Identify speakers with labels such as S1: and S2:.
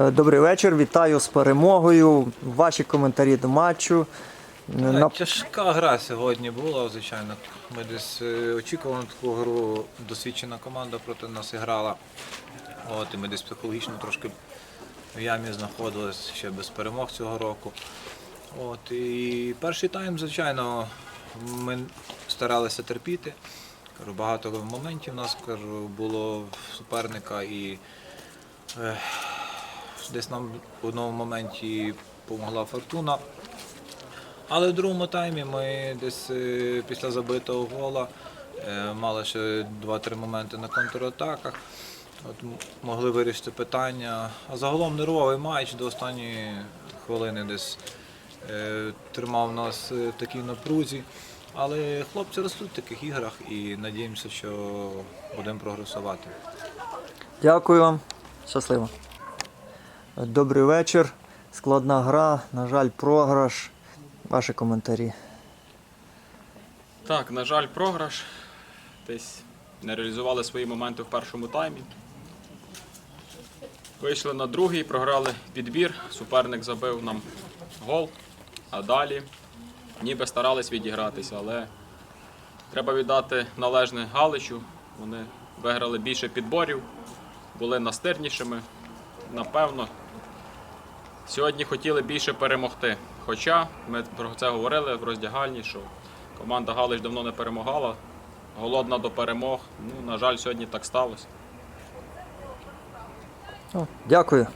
S1: Е, Добрий вечір, вітаю з перемогою. Ваші коментарі до матчу. На-
S2: Тяжка гра сьогодні була, звичайно. Ми десь е, очікували таку гру. Досвідчена команда проти нас грала. От, і ми десь психологічно трошки в ямі знаходились ще без перемог цього року. От, і перший тайм, звичайно, ми старалися терпіти. Кажу, багато моментів у нас кажу, було в суперника і е, десь нам в одному моменті допомогла фортуна. Але в другому таймі ми десь е, після забитого гола е, мали ще 2-3 моменти на контратаках. От могли вирішити питання. А загалом нервовий матч до останньої хвилини десь е, тримав нас в такій напрузі. Але хлопці ростуть в таких іграх і надіємося, що будемо прогресувати.
S1: Дякую вам. Щасливо. Добрий вечір. Складна гра, на жаль, програш. Ваші коментарі.
S3: Так, на жаль, програш. Десь не реалізували свої моменти в першому таймі. Вийшли на другий, програли підбір. Суперник забив нам гол. А далі ніби старались відігратися, але треба віддати належне Галичу. Вони виграли більше підборів, були настирнішими. Напевно, Сьогодні хотіли більше перемогти. Хоча ми про це говорили в роздягальні, що команда Галич давно не перемагала, голодна до перемог. Ну, на жаль, сьогодні так сталося.
S1: Дякую.